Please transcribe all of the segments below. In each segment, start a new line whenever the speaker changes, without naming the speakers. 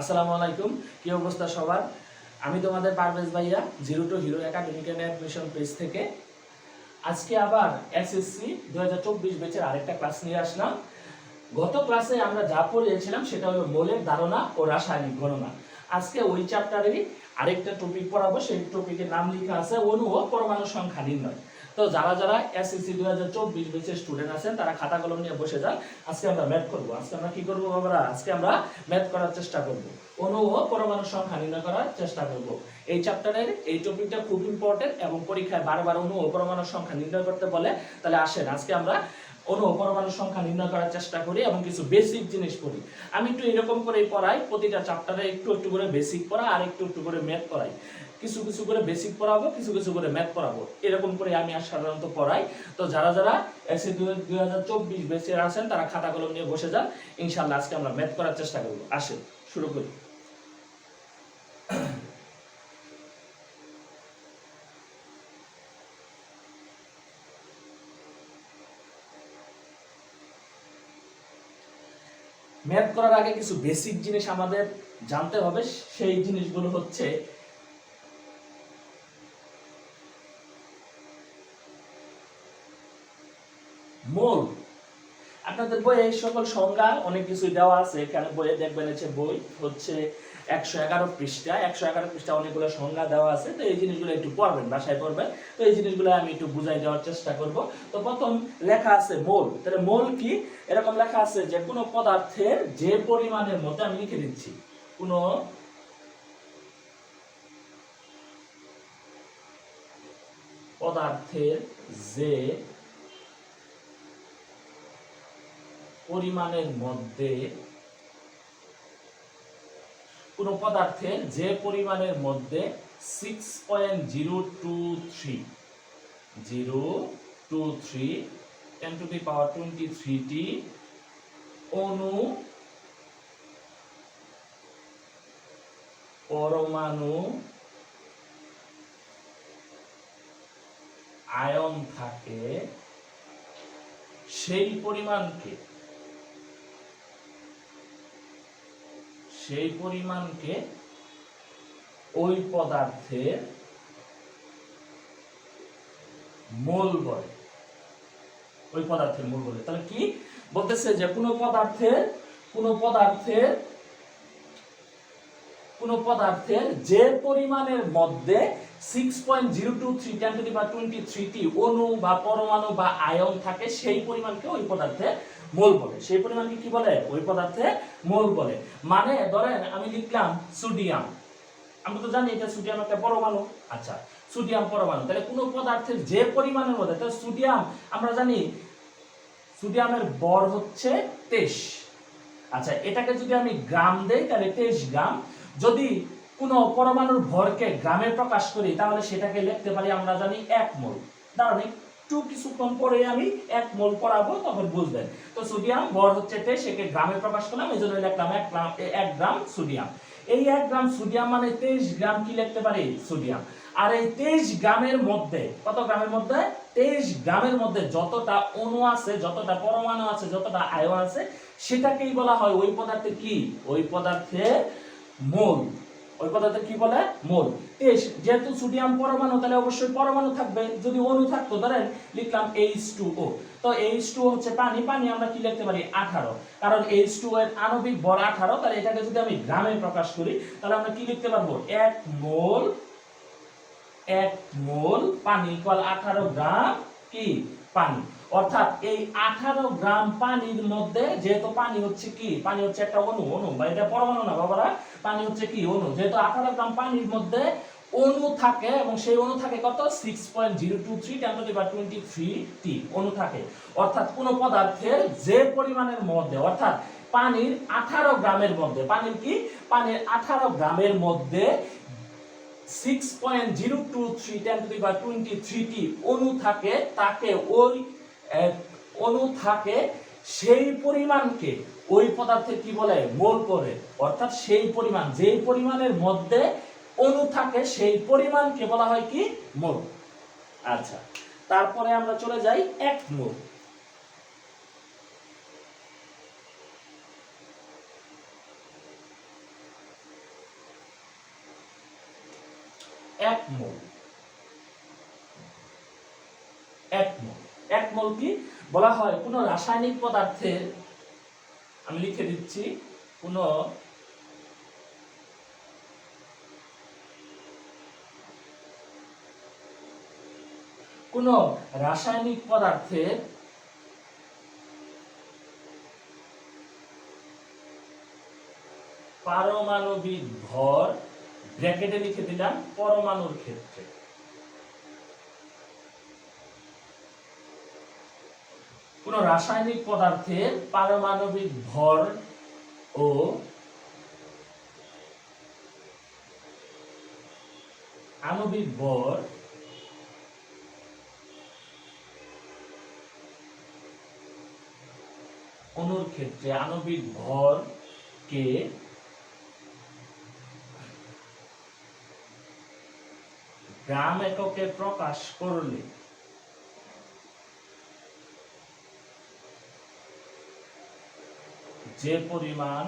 আসসালামু আলাইকুম, কি অবস্থা সবার? আমি তোমাদের পারভেজ ভাইয়া zero to hero academic admission page থেকে। আজকে আবার এসএসসি দু হাজার চব্বিশ ব্যাচের আরেকটা ক্লাস নিয়ে আসলাম। গত ক্লাসে আমরা যা পড়িয়েছিলাম সেটা হলো মোলের ধারণা ও রাসায়নিক গণনা। আজকে ওই চ্যাপ্টারেরই আরেকটা টপিক পড়াবো, সেই টপিকের নাম লেখা আছে অণু ও পরমাণু সংখ্যা নির্ণয়। তো যারা যারা এসএসসি দুই হাজার চব্বিশ বেচের স্টুডেন্ট আছেন, তারা খাতা কলম নিয়ে বসে যান। আজকে আমরা ম্যাথ করব। আজকে আমরা কি করব বাবারা? আজকে আমরা ম্যাথ করার চেষ্টা করব। অণু ও পরমাণু সংখ্যা নির্ণয় করার চেষ্টা করব। এই চ্যাপ্টারের এই টপিকটা খুব ইম্পর্টেন্ট এবং পরীক্ষায় বারবার অণু ও পরমাণু সংখ্যা নির্ণয় করতে বলে। তাহলে আসেন, আজকে আমরা অণু ও পরমাণু সংখ্যা নির্ণয় করার চেষ্টা করি এবং কিছু বেসিক জিনিস পড়ি। আমি একটু এরকম করেই পড়াই, প্রতিটা চ্যাপ্টারে একটু একটু করে বেসিক পড়া আর একটু একটু করে ম্যাথ পড়াই। কিছু কিছু করে বেসিক পড়াবো, কিছু কিছু করে ম্যাথ পড়াবো। এরকম করে আমি আর সাধারণত পড়াই। তো যারা যারা এসে দুই হাজার চব্বিশ বেসে আছেন, তারা খাতা কলম নিয়ে বসে যান। ইনশাল্লাহ আজকে আমরা ম্যাথ করার চেষ্টা করব। আসেন, শুরু করি। ম্যাথ করার আগে কিছু বেসিক জিনিস আমাদের জানতে হবে। সেই জিনিসগুলো হচ্ছে মোল। আপনাদের বইয়ে এই সকল সংজ্ঞা, অনেক কিছু দেওয়া আছে। এখানে বইয়ে দেখবেন হচ্ছে বই হচ্ছে একশো এগারো পৃষ্ঠা। একশো এগারো পৃষ্ঠা অনেকগুলো সংজ্ঞা দেওয়া আছে। তো এই জিনিসগুলো একটু পড়বেন, বাসায় পড়বেন। তো এই জিনিসগুলো আমি একটু বুঝাই দেওয়ার চেষ্টা করব। তো প্রথম লেখা আছে মোল। তাহলে মোল কি? এরকম লেখা আছে যে কোনো পদার্থের যে পরিমাণের মধ্যে আমি লিখে দিচ্ছি। কোনো পদার্থের যে পরিমাণের মধ্যে কোনো পদার্থের যে পরিমাণের মধ্যে six point zero two three zero two three ten to the power twenty thirty অণু পরমাণু আয়ন থাকে সেই পরিমাণকে সেই পরিমাণকে ওই পদার্থের মোল বলে। ওই পদার্থের মোল বলে। তাহলে কি? বলতেছে যে কোনো পদার্থের কোনো পদার্থের কোনো পদার্থের যে পরিমাণের মধ্যে six point zero two three ten to বা টোয়েন্টি থ্রিটি অণু বা পরমাণু বা আয়ন থাকে, সেই পরিমাণকে ওই পদার্থের মোল বলে। সেই পরিমাণকে কি বলে? ওই পদার্থে মোল বলে। মানে ধরেন আমি লিখলাম সোডিয়াম। আমরা তো জানি এটা সোডিয়াম একটা পরমাণু। আচ্ছা সোডিয়াম পরমাণু। তাহলে কোনো পদার্থের যে পরিমাণের মধ্যে, তাহলে সোডিয়াম, আমরা জানি সোডিয়ামের বর হচ্ছে তেইশ। আচ্ছা এটাকে যদি আমি গ্রাম দেই, তাহলে তেইশ গ্রাম। যদি কোনো পরমাণুর ভরকে গ্রামে প্রকাশ করি, তাহলে সেটাকে লিখতে পারি আমরা জানি এক মোল। দাঁড়ান একটু কিছুক্ষণ পরে আমি এক মোল পড়াবো তখন বুঝবেন। তো সোডিয়াম ভর হচ্ছে তেইশ, একে গ্রামে প্রকাশ করলাম, এই জন্য লিখলাম এক গ্রাম এক গ্রাম সোডিয়াম। এই এক গ্রাম সোডিয়াম মানে তেইশ গ্রাম কি লিখতে পারি? সোডিয়াম। আর এই তেইশ গ্রামের মধ্যে, কত গ্রামের মধ্যে? তেইশ গ্রামের মধ্যে যতটা অণু আছে, যতটা পরমাণু আছে, যতটা আয়ন আছে, সেটাকেই বলা হয় ওই পদার্থে কি? ওই পদার্থে মোল। ওই পদার্থের কি বলে? মোল তেইশ যেহেতু সোডিয়াম পরমাণু, তাহলে অবশ্যই পরমাণু থাকবে। যদি অণু থাকতো, ধরেন, লিখলাম এইচ টু ও তো এইচ টু হচ্ছে পানি। পানি আমরা কি লিখতে পারি? আঠারো। কারণ এইচ টু এর আণবিক ভর আঠারো। তাহলে এটাকে যদি আমি গ্রামে প্রকাশ করি, তাহলে আমরা কি লিখতে পারব? এক মোল এক মোল পানি ইকুয়াল আঠারো গ্রাম কি? পানি। অর্থাৎ এই আঠারো গ্রাম পানির মধ্যে যেহেতু পানি হচ্ছে কি? পানি হচ্ছে একটা অণু অণু। বা এটা পরমাণু না, বাবারা। পানি হচ্ছে কি? অণু। যেহেতু আঠারো গ্রাম পানির মধ্যে অণু থাকে এবং সেই অণু থাকে কত? Six point zero two three ten to বা টোয়েন্টি থ্রি টি অণু থাকে। অর্থাৎ কোনো পদার্থের যে পরিমাণের মধ্যে, অর্থাৎ পানির আঠারো গ্রামের মধ্যে, পানির কি? পানির আঠারো গ্রামের মধ্যে six point zero two three ten to বা টোয়েন্টি থ্রিটি অণু থাকে, তাকে ওই অণু থাকে, সেই পরিমাণকে ওই পদার্থে কি বলে? মোল করে। অর্থাৎ সেই পরিমাণ, যেই পরিমাণের মধ্যে অণু থাকে, সেই পরিমাণকে বলা হয় কি? মোল। আচ্ছা তারপরে আমরা চলে যাই এক মোল। এক মোল। এক মোল। এক মোল কি? বলা হয়, কোন রাসায়নিক পদার্থের আমি লিখে দিচ্ছি, কোন কোন রাসায়নিক পদার্থের পারমাণবিক ভর, ব্র্যাকেটে লিখে দিলাম, পরমাণুর ক্ষেত্রে। কোন রাসায়নিক পদার্থের পারমাণবিক ভর ও আণবিক ভর অণুর ক্ষেত্রে আণবিক ভরকে গ্রাম এককে প্রকাশ করলে যে পরিমাণ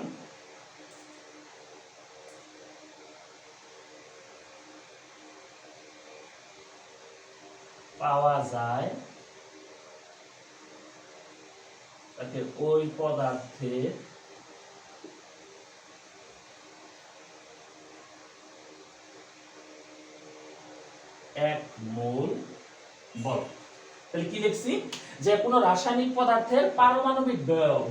পাওয়া যায় তাকে ওই পদার্থের এক মোল বল। তাহলে কি লিখছি? যে কোনো রাসায়নিক পদার্থের পারমাণবিক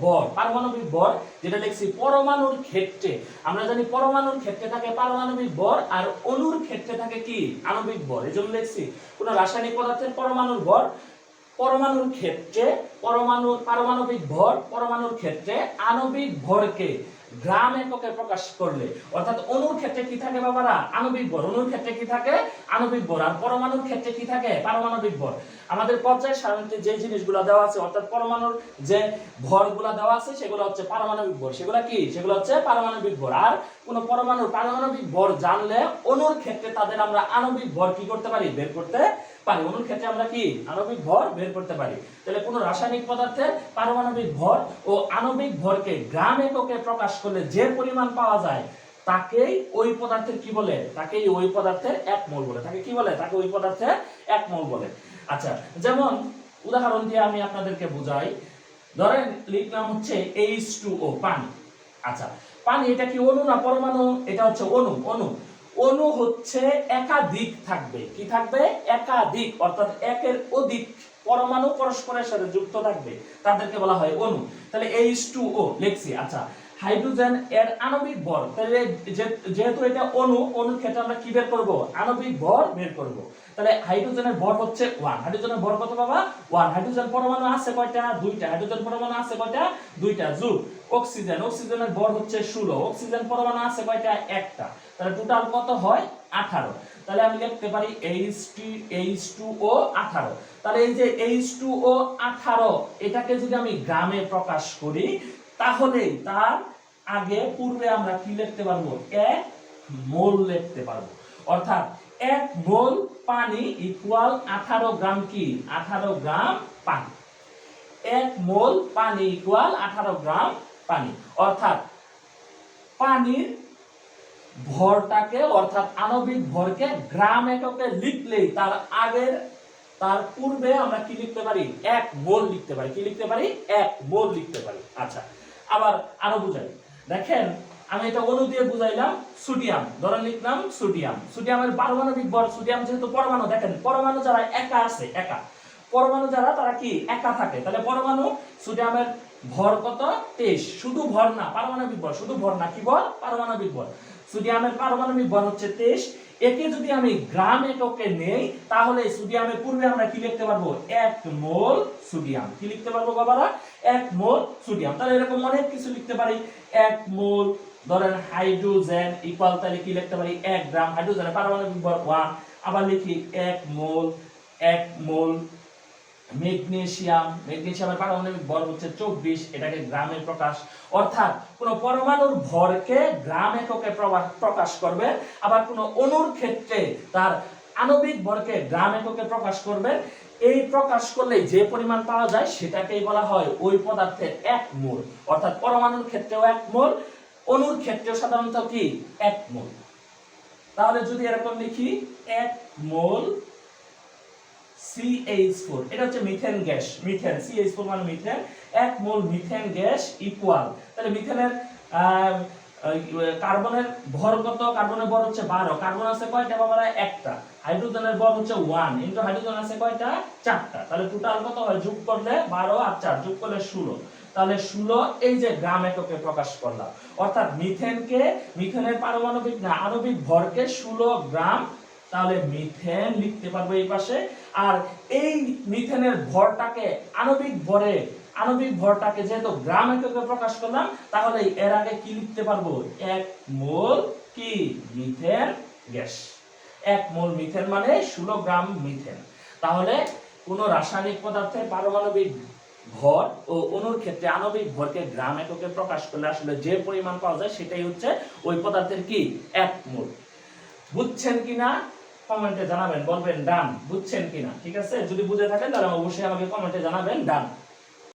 ভর পারমাণবিক ভর যেটা লিখছি পরমাণুর ক্ষেত্রে। আমরা জানি পরমাণুর ক্ষেত্রে থাকে পারমাণবিক ভর আর অণুর ক্ষেত্রে থাকে কি? আণবিক ভর এই জন্য লিখছি কোনো রাসায়নিক পদার্থের পরমাণুর ভর পরমাণুর ক্ষেত্রে পরমাণুর পারমাণবিক ভর পরমাণুর ক্ষেত্রে আণবিক ভরকে গ্রাম এককে প্রকাশ করলে, অর্থাৎ অণুর ক্ষেত্রে কি থাকে বাবারা? আণবিক ভর অণুর ক্ষেত্রে কি থাকে? আণবিক ভর আর পরমাণুর ক্ষেত্রে কি থাকে? পারমাণবিক ভর আমাদের পর্যায়ে সাধারণত যে জিনিসগুলো দেওয়া আছে, অর্থাৎ পরমাণুর যে ভরগুলো দেওয়া আছে, সেগুলো হচ্ছে পারমাণবিক ভর সেগুলো কি? সেগুলো হচ্ছে পারমাণবিক ভর আর কোন পরমাণুর পারমাণবিক ভর জানলে অণুর ক্ষেত্রে তাদের আমরা আণবিক ভর কি করতে পারি? বের করতে পারি। অণুর ক্ষেত্রে আমরা কি? আণবিক ভর বের করতে পারি। তাহলে কোন রাসায়নিক পদার্থের পারমাণবিক ভর ও আণবিক ভরকে গ্রাম এককে প্রকাশ করলে যে পরিমাণ পাওয়া যায়, তাকেই ওই পদার্থের কি বলে? তাকেই ওই পদার্থের এক মোল বলে। তাকে কি বলে? তাকে ওই পদার্থের এক মোল বলে। আচ্ছা যেমন উদাহরণ দিয়ে আমি আপনাদেরকে বুঝাই। ধরেন, লিখলাম হচ্ছে এইচ টু ও পানি। আচ্ছা পানি এটা কি অণু না পরমাণু? এটা হচ্ছে অণু অণু। অণু হচ্ছে একাধিক থাকবে। কি থাকবে? একাধিক, অর্থাৎ একের অধিক পরমাণু পরস্পরের সাথে যুক্ত থাকবে। তাদেরকে বলা হয় অণু। তাহলে এইচ টু ও লিখছি আচ্ছা হাইড্রোজেন এর আণবিক ভর তাহলে যেহেতু এটা অণু, অণুর ক্ষেত্রে আমরা কি বের করব? আণবিক ভর বের করব। তাহলে হাইড্রোজেনের ভর হচ্ছে ওয়ান হাইড্রোজেনের ভর কত বাবা ওয়ান হাইড্রোজেন পরমাণু আছে কয়টা? দুইটা, হাইড্রোজেন পরমাণু আছে কয়টা? দুইটা, জুল। অক্সিজেন, অক্সিজেনের ভর হচ্ছে ষোলো, অক্সিজেন পরমাণু আছে কয়টা? একটা। তাহলে টোটাল কত হয়? আঠারো। তাহলে আমি লিখতে পারি H T H two O আঠারো। তাহলে এই যে এইচ টু ও আঠারো, এটাকে যদি আমি গ্রামে প্রকাশ করি, তাহলে তার আগে পূর্বে আমরা কি লিখতে পারব? এক মোল লিখতে পারব। অর্থাৎ এক মোল পানি ইকুয়াল আঠারো গ্রাম কি? আঠারো গ্রাম পানি। এক মোল পানি ইকুয়াল আঠারো গ্রাম পানি। অর্থাৎ পানির ভরটাকে, অর্থাৎ আণবিক ভরকে গ্রাম এককে লিখলেই তার আগের, তার পূর্বে আমরা কি লিখতে পারি? এক মোল লিখতে পারি। কি লিখতে পারি? এক মোল লিখতে পারি। আচ্ছা আবার আরও বুঝাই। দেখেন, আমি এটা অণু দিয়ে বুঝাইলাম সোডিয়াম। ধরেন লিখলাম সোডিয়াম। সোডিয়ামের পারমাণবিক ভর, সোডিয়াম যেহেতু পরমাণু, দেখেন, পরমাণু যারা একা আছে, একা। পরমাণু যারা, তারা কি? একা থাকে। তাহলে পরমাণু সোডিয়ামের ভর কত? তেইশ। শুধু ভর না, পারমাণবিক ভর। শুধু ভর না, কি ভর? পারমাণবিক ভর। সোডিয়ামের পারমাণবিক ভর হচ্ছে তেইশ, একে যদি আমি গ্রাম এককে নেই, তাহলে সোডিয়ামের পূর্বে আমরা কি লিখতে পারব? এক মোল সোডিয়াম। কি লিখতে পারব বাবারা? এক মোল সোডিয়াম। তাহলে এরকম অনেক কিছু লিখতে পারি। এক মোল, ধরেন হাইড্রোজেন ইকুয়াল তাহলে কি লিখতে পারি? এক গ্রাম হাইড্রোজেনের পারমাণবিক ভর ওয়ান। আবার লিখি, এক মোল এক মোল ম্যাগনেসিয়াম ম্যাগনেসিয়ামের পারমাণবিক ভর হচ্ছে চব্বিশ, এটাকে গ্রামে প্রকাশ। অর্থাৎ কোন পরমাণুর ভরকে গ্রাম এককে প্রকাশ করবে, আবার কোন অণুর ক্ষেত্রে তার আণবিক ভরকে গ্রাম এককে প্রকাশ করবে। এই প্রকাশ করলে যে পরিমাণ পাওয়া যায় সেটাকেই বলা হয় ওই পদার্থের এক মোল। অর্থাৎ পরমাণুর ক্ষেত্রেও এক মোল, অণুর ক্ষেত্রেও সাধারণত কি? এক মোল। তাহলে যদি এরকম লিখি, এক মোল CH4 এটা হচ্ছে মিথেন গ্যাস মিথেন CH4 মানে মিথেন এক মোল মিথেন গ্যাস ইকুয়াল তাহলে মিথেনের কার্বনের ভর কত? কার্বনের ভর হচ্ছে 12 কার্বন আছে কয়টা একটা। হাইড্রোজেনের ভর হচ্ছে 1 ইনটু হাইড্রোজেন আছে কয়টা? চারটা। তাহলে টোটাল কত হয়? যোগ করলে 12 আর 4 যোগ করলে 16 তাহলে 16 এই যে গ্রাম এককে প্রকাশ করলাম। অর্থাৎ মিথেনকে মিথেনের পারমাণবিক না, আণবিক ভরকে 16 গ্রাম তাহলে মিথেন লিখতে পারব এই পাশে। আর এই মিথেনের ভরটাকে আণবিক ভরে, আণবিক ভরটাকে যেহেতু গ্রাম এককে প্রকাশ করলাম, তাহলে এর আগে কি লিখতে পারব? এক মোল কি? Methane gas. এক মোল মিথেন মানে ষোলো গ্রাম মিথেন। তাহলে কোন রাসায়নিক পদার্থের পারমাণবিক ভর ও অণুর ক্ষেত্রে আণবিক ভরকে গ্রাম এককে প্রকাশ করলে আসলে যে পরিমাণ পাওয়া যায় সেটাই হচ্ছে ওই পদার্থের কি? এক মোল। বুঝছেন কিনা? কমেন্টে জানাবেন, বলবেন, ডান, বুঝছেন কিনা? ঠিক আছে? যদি বুঝে থাকেন, তাহলে অবশ্যই আমাকে কমেন্টে জানাবেন, ডান।